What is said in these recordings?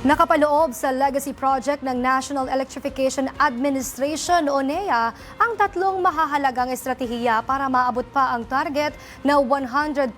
Nakapaloob sa legacy project ng National Electrification Administration o NEA ang tatlong mahahalagang estratehiya para maabot pa ang target na 100%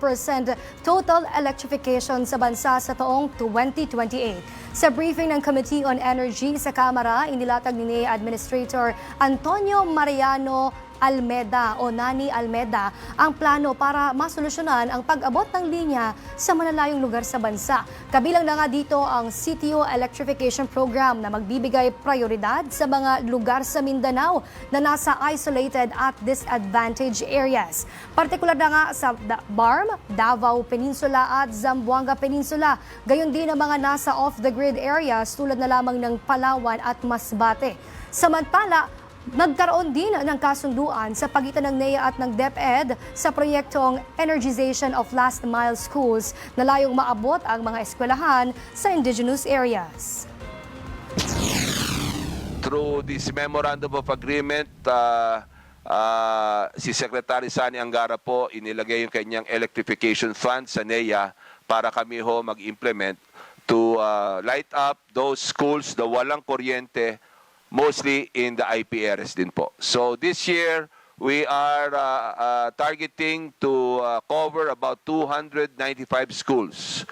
total electrification sa bansa sa taong 2028. Sa briefing ng Committee on Energy sa Kamara, inilatag ni NEA Administrator Antonio Mariano Almeda o Nani Almeda ang plano para masolusyonan ang pag-abot ng linya sa malalayong lugar sa bansa. Kabilang na nga dito ang CTO Electrification Program na magbibigay prioridad sa mga lugar sa Mindanao na nasa isolated at disadvantaged areas. Partikular na nga sa BARM, Davao Peninsula at Zamboanga Peninsula. Gayon din ang mga nasa off-the-grid areas tulad na lamang ng Palawan at Masbate. Samantala, Nagkaroon din ng kasunduan sa pagitan ng NEA at ng DepEd sa proyektong Energization of Last Mile Schools na layong maabot ang mga eskwelahan sa indigenous areas. through this memorandum of agreement, uh, uh, si Secretary Sani Angara po inilagay yung kanyang electrification fund sa NEA para kami ho mag-implement to uh, light up those schools na walang kuryente, mostly in the IPRS din po. So this year, we are uh, uh, targeting to uh, cover about 295 schools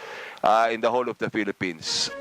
uh, in the whole of the Philippines.